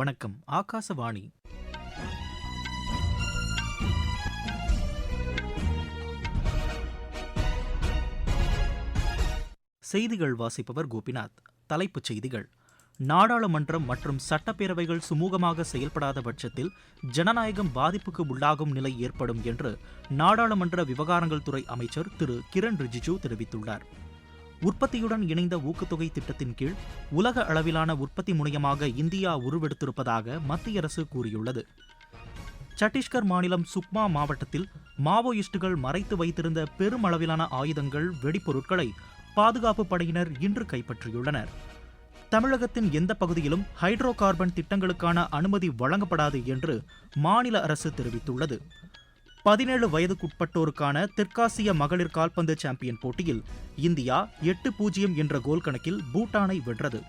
வணக்கம் ஆகாசவாணி. செய்திகள் வாசிப்பவர் கோபிநாத். தலைப்புச் செய்திகள். நாடாளுமன்றம் மற்றும் சட்டப்பேரவைகள் சுமூகமாக செயல்படாத பட்சத்தில் ஜனநாயகம் பாதிப்புக்கு உள்ளாகும் நிலை ஏற்படும் என்று நாடாளுமன்ற விவகாரங்கள் துறை அமைச்சர் திரு. கிரண் ரிஜிஜூ தெரிவித்துள்ளார். உற்பத்தியுடன் இணைந்த ஊக்கத்தொகை திட்டத்தின் கீழ் உலக அளவிலான உற்பத்தி முனையமாக இந்தியா உருவெடுத்திருப்பதாக மத்திய அரசு கூறியுள்ளது. சத்தீஸ்கர் மாநிலம் சுக்மா மாவட்டத்தில் மாவோயிஸ்டுகள் மறைத்து வைத்திருந்த பெருமளவிலான ஆயுதங்கள் வெடிப்பொருட்களை பாதுகாப்பு படையினர் இன்று கைப்பற்றியுள்ளனர். தமிழகத்தின் எந்த பகுதியிலும் ஹைட்ரோ கார்பன் திட்டங்களுக்கான அனுமதி வழங்கப்படாது என்று மாநில அரசு தெரிவித்துள்ளது. பதினேழு வயதுக்குட்பட்டோருக்கான தெற்காசிய மகளிர் கால்பந்து சாம்பியன் போட்டியில் இந்தியா எட்டு பூஜ்ஜியம் என்ற கோல் கணக்கில் பூட்டானை வென்றது.